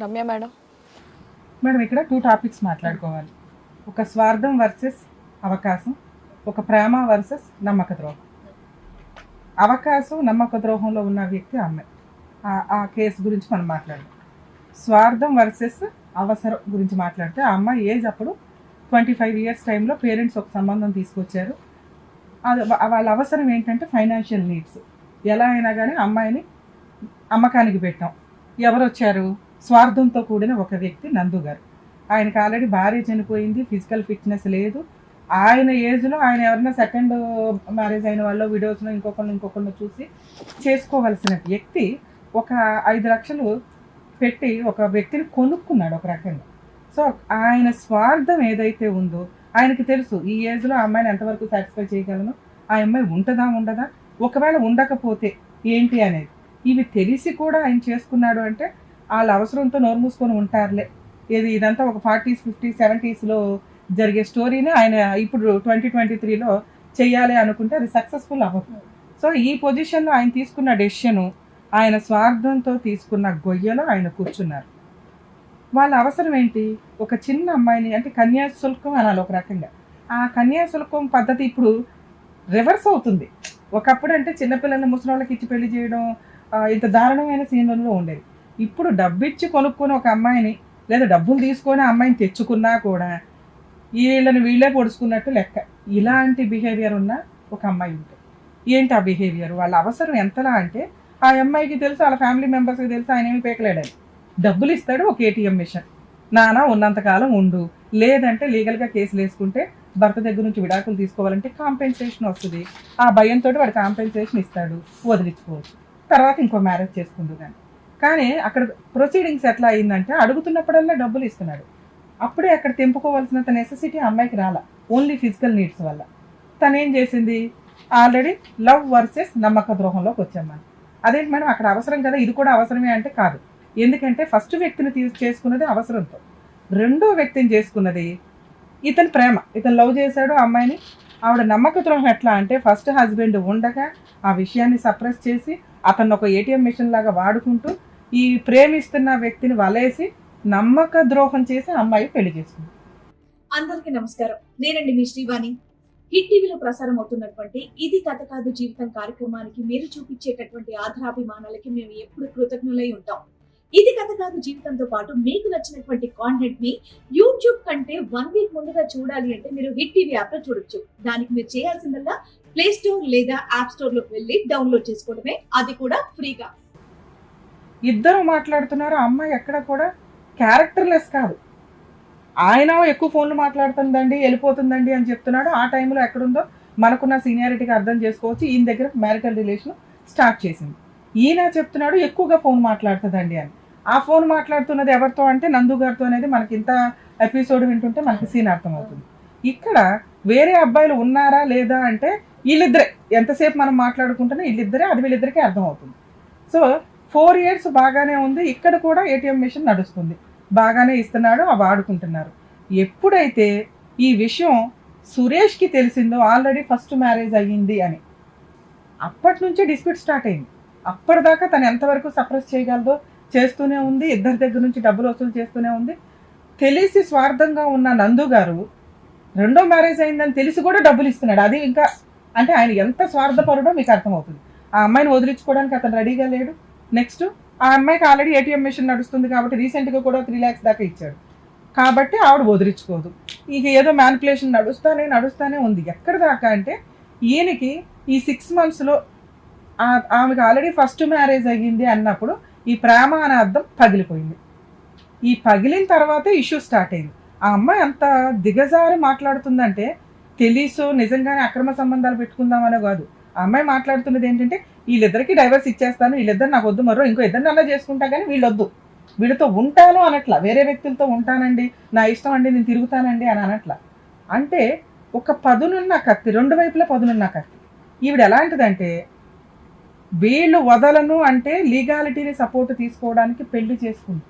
Ramya madam. Madam ఇక్కడ two topics మాట్లాడుకోవాలి. ఒక స్వార్థం వర్సెస్ అవకాశం ఒక ప్రేమ వర్సెస్ నమ్మక ద్రోహం. అవకాశం నమ్మక ద్రోహంలో ఉన్న వ్యక్తి అమ్మాయి ఆ- కేసు గురించి మనం మాట్లాడదాం. స్వార్థం వర్సెస్ అవసరం గురించి మాట్లాడితే ఆ అమ్మాయి ఏజ్ అప్పుడు ట్వంటీ ఫైవ్ ఇయర్స్ టైంలో పేరెంట్స్ ఒక సంబంధం తీసుకొచ్చారు. అది వాళ్ళ అవసరం ఏంటంటే ఫైనాన్షియల్ నీడ్స్ ఎలా అయినా కానీ అమ్మాయిని అమ్మకానికి పెట్టాం. ఎవరు వచ్చారు స్వార్థంతో కూడిన ఒక వ్యక్తి నందు గారు. ఆయనకి ఆల్రెడీ భార్య చనిపోయింది ఫిజికల్ ఫిట్నెస్ లేదు. ఆయన ఏజ్లో ఆయన ఎవరైనా సెకండ్ మ్యారేజ్ అయిన వాళ్ళు వీడియోస్లో ఇంకొకళ్ళు ఇంకొకళ్ళు చూసి చేసుకోవలసిన వ్యక్తి ఒక ఐదు లక్షలు పెట్టి ఒక వ్యక్తిని కొనుక్కున్నాడు ఒక రకంగా. సో ఆయన స్వార్థం ఏదైతే ఉందో ఆయనకి తెలుసు ఈ ఏజ్లో అమ్మాయిని ఎంతవరకు సాటిస్ఫై చేయగలను? ఆ అమ్మాయి ఉంటుందా ఉండదా? ఒకవేళ ఉండకపోతే ఏంటి అనేది. ఇవి తెలిసి కూడా ఆయన చేసుకున్నాడు అంటే వాళ్ళ అవసరంతో నోరు మూసుకొని ఉంటారులే. ఇది ఇదంతా ఒక ఫార్టీస్ ఫిఫ్టీ సెవెంటీస్లో జరిగే స్టోరీని ఆయన ఇప్పుడు ట్వంటీ ట్వంటీ త్రీలో చెయ్యాలి అనుకుంటే అది సక్సెస్ఫుల్ అవ్వదు. సో ఈ పొజిషన్లో ఆయన తీసుకున్న డెసిషను ఆయన స్వార్థంతో తీసుకున్న గొయ్యలో ఆయన కూర్చున్నారు. వాళ్ళ అవసరం ఏంటి? ఒక చిన్న అమ్మాయిని అంటే కన్యాశుల్కం అనాలి ఒక రకంగా. ఆ కన్యాశుల్కం పద్ధతి ఇప్పుడు రివర్స్ అవుతుంది. ఒకప్పుడు అంటే చిన్నపిల్లల్ని ముసలి వాళ్ళకి ఇచ్చి పెళ్ళి చేయడం ఇంత దారుణమైన సీన్లలో ఉండేది. ఇప్పుడు డబ్బిచ్చి కొనుక్కుని ఒక అమ్మాయిని లేదా డబ్బులు తీసుకొని ఆ అమ్మాయిని తెచ్చుకున్నా కూడా వీళ్ళని వీళ్ళే పొడుచుకున్నట్టు లెక్క. ఇలాంటి బిహేవియర్ ఉన్న ఒక అమ్మాయి ఉంటుంది ఏంటి ఆ బిహేవియర్ వాళ్ళ అవసరం ఎంతలా అంటే ఆ అమ్మాయికి తెలుసు వాళ్ళ ఫ్యామిలీ మెంబర్స్కి తెలుసు ఆయన ఏమి పేకలేడని డబ్బులు ఇస్తాడు ఒక ఏటీఎం మిషన్ నానా ఉన్నంతకాలం ఉండు. లేదంటే లీగల్గా కేసులు వేసుకుంటే భర్త దగ్గర నుంచి విడాకులు తీసుకోవాలంటే కాంపెన్సేషన్ వస్తుంది. ఆ భయంతో వాడు కాంపెన్సేషన్ ఇస్తాడు. వదిలించుకోవచ్చు. తర్వాత ఇంకో మ్యారేజ్ చేసుకుందు కానీ కానీ అక్కడ ప్రొసీడింగ్స్ ఎట్లా అయిందంటే అడుగుతున్నప్పుడల్లా డబ్బులు ఇస్తున్నాడు. అప్పుడే అక్కడ తెంపుకోవాల్సినంత నెసెసిటీ అమ్మాయికి రాలా. ఓన్లీ ఫిజికల్ నీడ్స్ వల్ల. తనేం చేసింది? ఆల్రెడీ లవ్ వర్సెస్ నమ్మక ద్రోహంలోకి వచ్చాం మనం అదేంటి మేడం? అక్కడ అవసరం కదా? ఇది కూడా అవసరమే అంటే కాదు. ఎందుకంటే ఫస్ట్ వ్యక్తిని తీసు చేసుకున్నది అవసరంతో. రెండో వ్యక్తిని చేసుకున్నది ఇతని ప్రేమ. ఇతను లవ్ చేశాడు అమ్మాయిని. ఆవిడ నమ్మక ద్రోహం ఎట్లా అంటే ఫస్ట్ హస్బెండ్ ఉండగా ఆ విషయాన్ని సప్రెస్ చేసి అతను ఒక ఏటీఎం మిషన్ లాగా వాడుకుంటూ ఈ ప్రేమిస్తున్న వ్యక్తిని వలేసి నమ్మక ద్రోహం చేసి అమ్మాయి పెళ్ళి చేసుకుంది. అందరికీ నమస్కారం. నేనండి మీ శ్రీవాణి. హిట్ టీవీలో ప్రసారం అవుతున్నటువంటి ఇది కథ కాదు జీవితం కార్యక్రమానికి మీరు చూపించేటటువంటి ఆధారాభిమానాలకి మేము ఎప్పుడు కృతజ్ఞులై ఉంటాం. ఇది కథ కాదు జీవితంతో పాటు మీకు నచ్చినటువంటి కాంటెంట్ని యూట్యూబ్ కంటే వన్ వీక్ ముందుగా చూడాలి అంటే మీరు హిట్ టీవీ యాప్లో చూడొచ్చు. దానికి మీరు చేయాల్సిందల్లా ప్లే స్టోర్ లేదా యాప్ స్టోర్లోకి వెళ్ళి డౌన్లోడ్ చేసుకోవడమే. అది కూడా ఫ్రీగా. ఇద్దరు మాట్లాడుతున్నారు ఆ అమ్మాయి ఎక్కడ కూడా క్యారెక్టర్లెస్ కాదు. ఆయన ఎక్కువ ఫోన్లు మాట్లాడుతుందండి వెళ్ళిపోతుందండి అని చెప్తున్నాడు. ఆ టైంలో ఎక్కడుందో మనకున్న సీనియారిటీకి అర్థం చేసుకోవచ్చు. ఈయన దగ్గర మ్యారిటల్ రిలేషన్ స్టార్ట్ చేసింది. ఈయన చెప్తున్నాడు ఎక్కువగా ఫోన్ మాట్లాడుతుందండి అని. ఆ ఫోన్ మాట్లాడుతున్నది ఎవరితో అంటే నందు గారితో అనేది మనకి ఇంత ఎపిసోడ్ వింటుంటే మనకి సీన్ అర్థమవుతుంది. ఇక్కడ వేరే అబ్బాయిలు ఉన్నారా లేదా అంటే వీళ్ళిద్దరే. ఎంతసేపు మనం మాట్లాడుకుంటున్నా వీళ్ళిద్దరే అది వీళ్ళిద్దరికీ అర్థమవుతుంది. సో ఫోర్ ఇయర్స్ బాగానే ఉంది. ఇక్కడ కూడా ఏటీఎం మిషన్ నడుస్తుంది. బాగానే ఇస్తున్నాడు అవి వాడుకుంటున్నారు ఎప్పుడైతే ఈ విషయం సురేష్కి తెలిసిందో ఆల్రెడీ ఫస్ట్ మ్యారేజ్ అయ్యింది అని అప్పటి నుంచే డిస్ప్యూట్ స్టార్ట్ అయింది. అప్పటిదాకా తను ఎంతవరకు సప్రెస్ చేయగలదో చేస్తూనే ఉంది. ఇద్దరి దగ్గర నుంచి డబ్బులు వసూలు చేస్తూనే ఉంది. తెలిసి స్వార్థంగా ఉన్న నందు గారు రెండో మ్యారేజ్ అయిందని తెలిసి కూడా డబ్బులు ఇస్తున్నాడు. అది ఇంకా అంటే ఆయన ఎంత స్వార్థపరుడో మీకు అర్థమవుతుంది. ఆ అమ్మాయిని వదిలించుకోవడానికి అతను రెడీగా లేడు. నెక్స్ట్ ఆ అమ్మాయికి ఆల్రెడీ ఏటీఎం మిషన్ నడుస్తుంది కాబట్టి రీసెంట్గా కూడా త్రీ ల్యాక్స్ దాకా ఇచ్చాడు. కాబట్టి ఆవిడ వదిలించుకోదు. ఇక ఏదో మ్యానిపులేషన్ నడుస్తానే నడుస్తానే ఉంది. ఎక్కడ దాకా అంటే ఈయనకి ఈ సిక్స్ మంత్స్లో ఆమెకు ఆల్రెడీ ఫస్ట్ మ్యారేజ్ అయ్యింది అన్నప్పుడు ఈ ప్రేమ అనే అర్థం పగిలిపోయింది. ఈ పగిలిన తర్వాతే ఇష్యూ స్టార్ట్ అయింది. ఆ అమ్మాయి అంత దిగజారి మాట్లాడుతుందంటే తెలిసో నిజంగానే అక్రమ సంబంధాలు పెట్టుకుందామనే కాదు. అమ్మాయి మాట్లాడుతున్నది ఏంటంటే వీళ్ళిద్దరికి డైవర్స్ ఇచ్చేస్తాను వీళ్ళిద్దరు నాకు వద్దు మరో ఇంకో ఇద్దరిని అలా చేసుకుంటా కానీ వీళ్ళొద్దు. వీళ్ళతో ఉంటాను అనట్లా వేరే వ్యక్తులతో ఉంటానండి నా ఇష్టం అండి నేను తిరుగుతానండి అని అనట్లా. అంటే ఒక పదునున్న కత్తి రెండు వైపులా పదునున్న కత్తి. ఈవిడ ఎలాంటిదంటే వీళ్ళు వదలను అంటే లీగాలిటీని సపోర్ట్ తీసుకోవడానికి పెళ్ళి చేసుకుంది.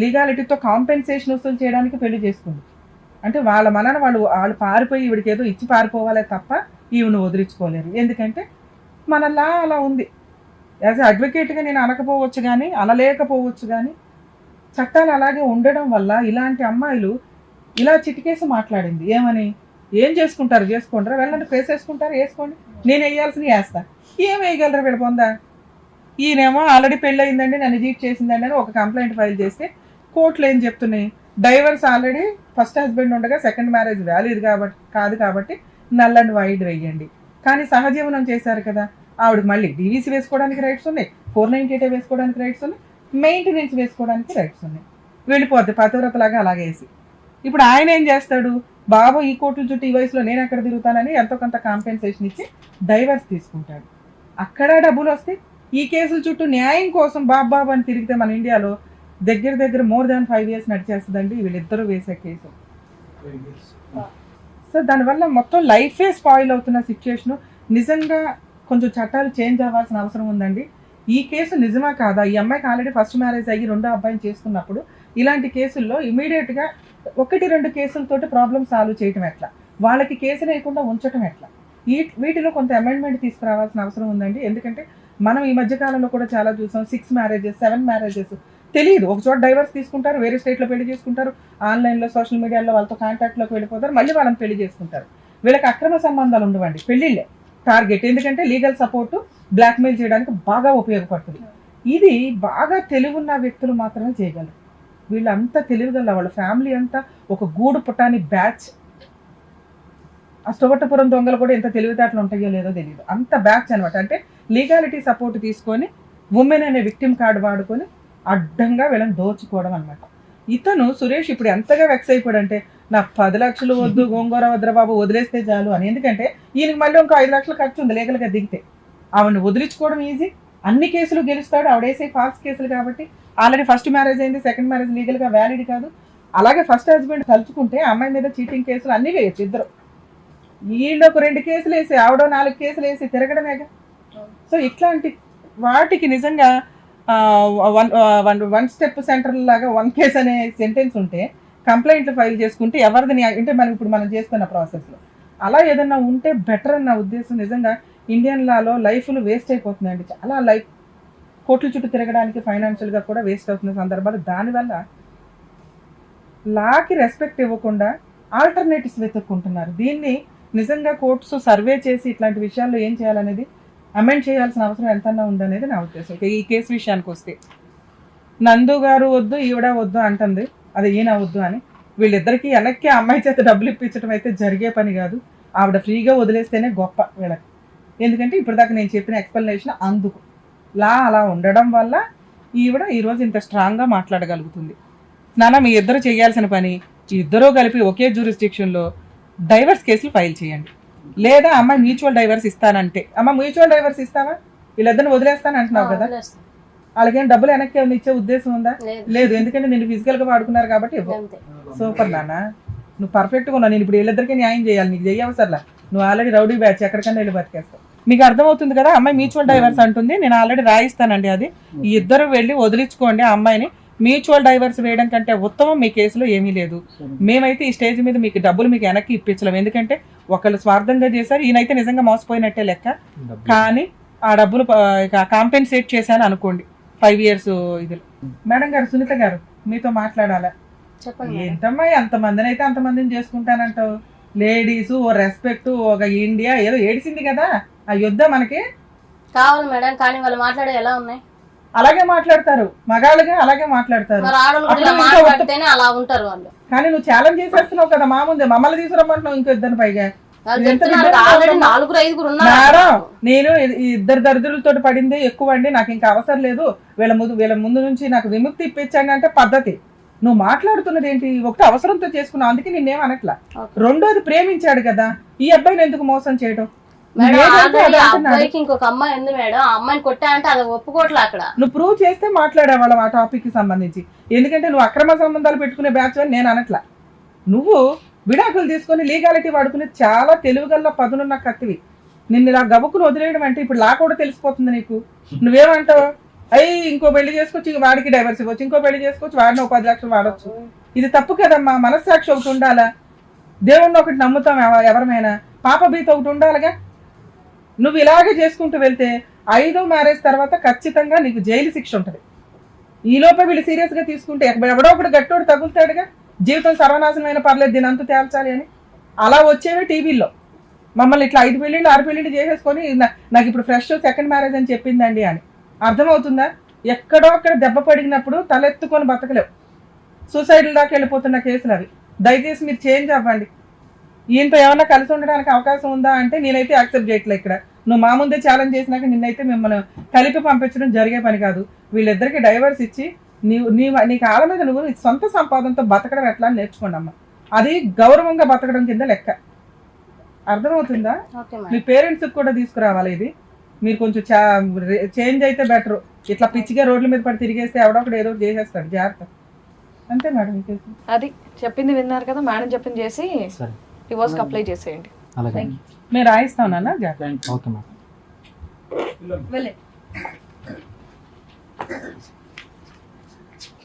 లీగాలిటీతో కాంపెన్సేషన్ వసూలు చేయడానికి పెళ్ళి చేసుకుంది. అంటే వాళ్ళ మనన వాళ్ళు వాళ్ళు పారిపోయి ఈవిడికి ఏదో ఇచ్చి పారిపోవాలే తప్ప ఈవిని వదిలించుకోలేరు. ఎందుకంటే మన లా అలా ఉంది. యాజ్ అడ్వకేట్గా నేను అనకపోవచ్చు కానీ అనలేకపోవచ్చు కానీ చట్టాలు అలాగే ఉండడం వల్ల ఇలాంటి అమ్మాయిలు ఇలా చిటికేసి మాట్లాడింది. ఏమని? ఏం చేసుకుంటారు? చేసుకుంటారా వెళ్ళండి ఫేస్ వేసుకుంటారు వేసుకోండి. నేను వేయాల్సింది వేస్తా. ఏం వేయగలరా వీళ్ళ పొందా ఈయనేమో ఆల్రెడీ పెళ్ళి అయిందండి నన్ను జీట్ చేసిందండి అని ఒక కంప్లైంట్ ఫైల్ చేస్తే కోర్టులు ఏం చెప్తున్నాయి? డైవర్స్ ఆల్రెడీ ఫస్ట్ హస్బెండ్ ఉండగా సెకండ్ మ్యారేజ్ వ్యాలిడ్ కాబట్టి కాదు కాబట్టి నల్ అండ్ వైడ్ వేయండి. కానీ సహజీవనం చేశారు కదా. ఆవిడ మళ్ళీ డీవీసీ వేసుకోవడానికి రైట్స్ ఉన్నాయి. ఫోర్ నైన్టీ ఎయిట్ వేసుకోవడానికి రైట్స్ ఉన్నాయి. మెయింటెనెన్స్ వేసుకోవడానికి రైట్స్ ఉన్నాయి. వెళ్ళిపోద్ది పతివ్రతలాగా అలాగే వేసి. ఇప్పుడు ఆయన ఏం చేస్తాడు? బాబు ఈ కోట్ల చుట్టూ ఈ వయసులో నేను ఎక్కడ తిరుగుతానని ఎంతో కొంత కాంపెన్సేషన్ ఇచ్చి డైవర్స్ తీసుకుంటాడు. అక్కడ డబ్బులు వస్తే ఈ కేసుల చుట్టూ న్యాయం కోసం బాబు బాబు అని తిరిగితే మన ఇండియాలో దగ్గర దగ్గర మోర్ దాన్ ఫైవ్ ఇయర్స్ నడిచేస్తుందండి వీళ్ళిద్దరూ వేసే కేసు. సో దానివల్ల మొత్తం లైఫే స్పాయిల్ అవుతున్న సిచ్యుయేషన్ నిజంగా కొంచెం చట్టాలు చేంజ్ అవ్వాల్సిన అవసరం ఉందండి. ఈ కేసు నిజమా కాదా? ఈ అమ్మాయికి ఆల్రెడీ ఫస్ట్ మ్యారేజ్ అయ్యి రెండో అబ్బాయిని చేసుకున్నప్పుడు ఇలాంటి కేసుల్లో ఇమీడియట్గా ఒకటి రెండు కేసులతోటి ప్రాబ్లమ్ సాల్వ్ చేయటం ఎట్లా? వాళ్ళకి కేసు లేకుండా ఉంచటం ఎట్లా? ఈ వీటిలో కొంత అమెండ్మెంట్ తీసుకురావాల్సిన అవసరం ఉందండి. ఎందుకంటే మనం ఈ మధ్య కాలంలో కూడా చాలా చూసాం సిక్స్ మ్యారేజెస్ సెవెన్ మ్యారేజెస్ తెలియదు ఒక చోట డైవర్స్ తీసుకుంటారు వేరే స్టేట్లో పెళ్ళి చేసుకుంటారు ఆన్లైన్లో సోషల్ మీడియాలో వాళ్ళతో కాంటాక్ట్లోకి వెళ్ళిపోతారు మళ్ళీ వాళ్ళని పెళ్ళి చేసుకుంటారు. వీళ్ళకి అక్రమ సంబంధాలు ఉండవండి. పెళ్ళిళ్ళే టార్గెట్ ఎందుకంటే లీగల్ సపోర్ట్ బ్లాక్మెయిల్ చేయడానికి బాగా ఉపయోగపడుతుంది. ఇది బాగా తెలివున్న వ్యక్తులు మాత్రమే చేయగలరు. వీళ్ళంతా తెలివిగల వాళ్ళ ఫ్యామిలీ అంతా ఒక గూడు పుటాని బ్యాచ్ అష్టవట్టపురం దొంగలు కూడా ఎంత తెలివితేటలు ఉంటాయో లేదో తెలియదు అంత బ్యాచ్ అనమాట అంటే లీగాలిటీ సపోర్ట్ తీసుకొని ఉమెన్ అనే విక్టిమ్ కార్డు వాడుకొని అడ్డంగా వీళ్ళని దోచుకోవడం అనమాట ఇతను సురేష్ ఇప్పుడు ఎంతగా వెక్స్ అయిపోయాడంటే నా పది లక్షలు వద్దు గోంగూర వద్దుర బాబు వదిలేస్తే చాలు అని. ఎందుకంటే ఈయనకి మళ్ళీ ఇంకో ఐదు లక్షలు ఖర్చు ఉంది లీగల్గా దిగితే. ఆవిడని వదిలించుకోవడం ఈజీ అన్ని కేసులు గెలుస్తాడు ఆవిడేసే ఫాస్ట్ కేసులు కాబట్టి. ఆల్రెడీ ఫస్ట్ మ్యారేజ్ అయింది సెకండ్ మ్యారేజ్ లీగల్గా వ్యాలిడ్ కాదు. అలాగే ఫస్ట్ హస్బెండ్ తలుచుకుంటే అమ్మాయి మీద చీటింగ్ కేసులు అన్నీ వేయచ్చు ఇద్దరు. వీళ్ళు ఒక రెండు కేసులు వేసి ఆవిడ నాలుగు కేసులు వేసి తిరగడమేగా? సో ఇట్లాంటి వాటికి నిజంగా one one one step centre లాగా వన్ కేస్ అనే సెంటెన్స్ ఉంటే కంప్లైంట్లు ఫైల్ చేసుకుంటే ఎవరిది అంటే మనం ఇప్పుడు మనం చేస్తున్న ప్రాసెస్లో అలా ఏదన్నా ఉంటే బెటర్ అన్న ఉద్దేశం నిజంగా ఇండియన్ లాలో లైఫ్లు వేస్ట్ అయిపోతుందండి చాలా లైఫ్ కోట్ల చుట్టూ తిరగడానికి ఫైనాన్షియల్గా కూడా వేస్ట్ అవుతున్న సందర్భాలు. దానివల్ల లాకి రెస్పెక్ట్ ఇవ్వకుండా ఆల్టర్నేటివ్స్ వెతుక్కుంటున్నారు. దీన్ని నిజంగా కోర్ట్స్ సర్వే చేసి ఇట్లాంటి విషయాల్లో ఏం చేయాలనేది అమెండ్ చేయాల్సిన అవసరం ఎంతన్నా ఉందనేది నా ఉద్దేశం. ఈ కేసు విషయానికి వస్తే. నందు గారు వద్దు ఈవిడ వద్దు అంటుంది. అది ఈయన వద్దు అని. వీళ్ళిద్దరికి వెనక్కి అమ్మాయి చేత డబ్బులు ఇప్పించడం అయితే జరిగే పని కాదు. ఆవిడ ఫ్రీగా వదిలేస్తేనే గొప్ప వీళ్ళకి. ఎందుకంటే ఇప్పటిదాకా నేను చెప్పిన ఎక్స్ప్లెనేషన్ అందుకు. లా అలా ఉండడం వల్ల ఈవిడ ఈరోజు ఇంత స్ట్రాంగ్గా మాట్లాడగలుగుతుంది. నాన్న మీ ఇద్దరు చేయాల్సిన పని ఇద్దరూ కలిపి ఒకే జ్యూరిస్డిక్షన్లో డైవర్స్ కేసులు ఫైల్ చేయండి. లేదా అమ్మాయి మ్యూచువల్ డైవర్స్ ఇస్తానంటే. అమ్మ మ్యూచువల్ డైవర్స్ ఇస్తావా? వీళ్ళిద్దరిని వదిలేస్తాను అంటున్నావు కదా. వాళ్ళకేం డబ్బులు వెనక్కి ఏమైనా ఇచ్చే ఉద్దేశం ఉందా? లేదు. ఎందుకంటే నేను ఫిజికల్గా వాడుకున్నారు కాబట్టి సూపర్ నాన్న. నువ్వు పర్ఫెక్ట్గా ఉన్నావు. నేను ఇప్పుడు వీళ్ళిద్దరికీ న్యాయం చేయాలి. నీకు చెయ్యవసర్లా నువ్వు ఆల్రెడీ రౌడీ బ్యాచ్ ఎక్కడికన్నా వెళ్ళి బతికేస్తావు. మీకు అర్థమవుతుంది కదా అమ్మాయి మ్యూచువల్ డైవర్స్ అంటుంది. నేను ఆల్రెడీ రాయిస్తానండి అది. ఈ ఇద్దరు వెళ్ళి వదిలించుకోండి ఆ అమ్మాయిని. మ్యూచువల్ డైవర్స్ వేయడం కంటే ఉత్తమం మీ కేసులో ఏమీ లేదు. మేమైతే ఈ స్టేజ్ మీద మీకు డబ్బులు మీకు వెనక్కి ఇప్పించలేము ఎందుకంటే ఒకళ్ళు స్వార్థంగా చేశారు ఈయనైతే నిజంగా మోసపోయినట్టే లెక్క. కానీ ఆ డబ్బులు కాంపెన్సేట్ చేశాను అనుకోండి ఫైవ్ ఇయర్స్ ఇది. మేడం గారు సునీత గారు మీతో మాట్లాడాలా. ఏంటమ్మా ఎంతమందిని అయితే అంతమందిని చేసుకుంటానంటావు? లేడీస్ ఓ రెస్పెక్ట్ ఒక ఇండియా ఏదో ఏడిసింది కదా? ఆ యుద్ధం మనకి? కావాలి మేడం కానీ వాళ్ళు మాట్లాడే ఎలా ఉన్నాయి? అలాగే మాట్లాడతారు. మగాళ్ళగా అలాగే మాట్లాడతారు. అలా ఉంటారు వాళ్ళు. కానీ నువ్వు ఛాలెంజ్ చేసేస్తున్నావు కదా మా ముందే మమ్మల్ని తీసుకురమ్మంటున్నావు ఇంకో ఇద్దరు పైగా. నేను ఇద్దరు దరిద్రులతో పడిందే ఎక్కువ అండి. నాకు ఇంకా అవసరం లేదు. వీళ్ళ ముందు వీళ్ళ ముందు నుంచి నాకు విముక్తి ఇప్పించండి అంటే పద్ధతి. నువ్వు మాట్లాడుతున్నది ఏంటి? ఒకటి అవసరంతో చేసుకున్నావు. అందుకే నిన్నేం అనట్లా. రెండోది ప్రేమించాడు కదా. ఈ అబ్బాయిని ఎందుకు మోసం చేయడం? మేడం ఆల్రెడీ ఆ. అబ్బాయికి ఇంకొక అమ్మాయి ఉంది మేడం. ఆ అమ్మాయిని అది ఒప్పుకోవట్లే అక్కడ. నువ్వు ప్రూవ్ చేస్తే మాట్లాడేవాళ్ళం ఆ టాపిక్కి సంబంధించి. ఎందుకంటే నువ్వు అక్రమ సంబంధాలు పెట్టుకునే బ్యాచ్ అని నేను అనట్లా. నువ్వు విడాకులు తీసుకొని లీగాలిటీ వాడుకునే చాలా తెలుగుగల్ల పదునున్న కత్తివి. నిన్ను ఇలా గబుక్కును వదిలేయడం అంటే ఇప్పుడు లా కూడా తెలిసిపోతుంది నీకు. నువ్వేమంటావు? అయ్యి ఇంకో పెళ్ళి చేసుకోవచ్చు ఇంకో వాడికి డైవర్స్ ఇవ్వచ్చు ఇంకో పెళ్ళి చేసుకోవచ్చు వాడిని ఒక పది లక్షలు వాడవచ్చు ఇది తప్పు కదమ్మా మనస్సాక్షి ఒకటి ఉండాలా? దేవుణ్ణి ఒకటి నమ్ముతాం ఎవ- ఎవరమైనా? పాప భీత ఒకటి ఉండాలిగా? నువ్వు ఇలాగే చేసుకుంటూ వెళ్తే ఐదో మ్యారేజ్ తర్వాత ఖచ్చితంగా నీకు జైలు శిక్ష ఉంటుంది. ఈ వీళ్ళు సీరియస్గా తీసుకుంటే ఎవడో ఒకటి గట్టోడు తగులుతాడుగా. జీవితం సర్వనాశనమైన పర్లేదు దీని అంత తేల్చాలి అని. అలా వచ్చేవే టీవీల్లో. మమ్మల్ని ఇట్లా ఐదు పెళ్ళిళ్ళు ఆరు పెళ్ళిళ్ళు చేసేసుకొని నాకు ఇప్పుడు ఫ్రెష్ సెకండ్ మ్యారేజ్ అని చెప్పిందండి అని. అర్థమవుతుందా? ఎక్కడో అక్కడ దెబ్బ పడినప్పుడు తలెత్తుకొని బతకలేవు. సూసైడ్ల దాకా వెళ్ళిపోతున్న కేసులు అవి. దయచేసి మీరు చేంజ్ అవ్వండి. ఈయనతో ఏమన్నా కలిసి ఉండడానికి అవకాశం ఉందా అంటే నేనైతే యాక్సెప్ట్ చేయట్లే ఇక్కడ. నువ్వు మా ముందే ఛాలెంజ్ చేసినాక నిన్నైతే మిమ్మల్ని కలిపి పంపించడం జరిగే పని కాదు. వీళ్ళిద్దరికి డైవర్స్ ఇచ్చి నీవు నీ నీ కాళ్ళ మీద నువ్వు నీ సొంత సంపాదనతో బతకడం ఎట్లా అని నేర్చుకోండి అమ్మ. అది గౌరవంగా బతకడం కింద లెక్క. అర్థమవుతుందా? ఓకే మీ పేరెంట్స్ కూడా తీసుకురావాలి ఇది. మీరు కొంచెం చేంజ్ అయితే బెటర్. ఇట్లా పిచ్చిగా రోడ్ల మీద పడి తిరిగేస్తే ఎవడొకడు ఏదో చేసేస్తాడు. జాగ్రత్త. అంతే మేడం. అది చెప్పింది విన్నారు కదా మేడం చెప్పింది చేసి సరే డివోర్స్ అప్లై చేసేయండి. అలాగే. Thank నేను రాయిస్తాను నాన్న జాగ్రత్త ఓకే మేడం. వెళ్ళే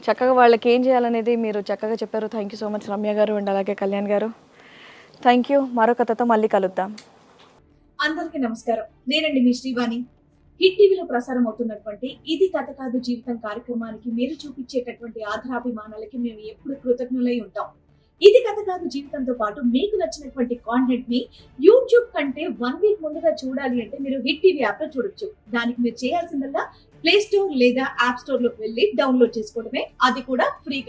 చక్కగా వాళ్ళకి ఏం చేయాలనేది మీరు చక్కగా చెప్పారు. Thank you so much Ramya గారు అండ్ అలాగే కళ్యాణ్ గారు. థ్యాంక్ యూ మరో కథతో మళ్ళీ కలుద్దాం. అందరికీ నమస్కారం. నేనండి మీ శ్రీవాణి. హిట్ టీవీలో ప్రసారం అవుతున్నటువంటి ఇది కథ కాదు జీవితం కార్యక్రమానికి మీరు చూపించేటటువంటి ఆధారాభిమానాలకి మేము ఎప్పుడు కృతజ్ఞులై ఉంటాం. ఇది కథ కాదు జీవితంతో పాటు మీకు నచ్చినటువంటి కాంటెంట్ని యూట్యూబ్ కంటే వన్ వీక్ ముందుగా చూడాలి అంటే మీరు హిట్ టీవీ యాప్లో చూడొచ్చు. దానికి మీరు చేయాల్సిందల్లా ప్లే స్టోర్ లేదా యాప్ స్టోర్లోకి వెళ్ళి డౌన్లోడ్ చేసుకోవడమే. అది కూడా ఫ్రీగా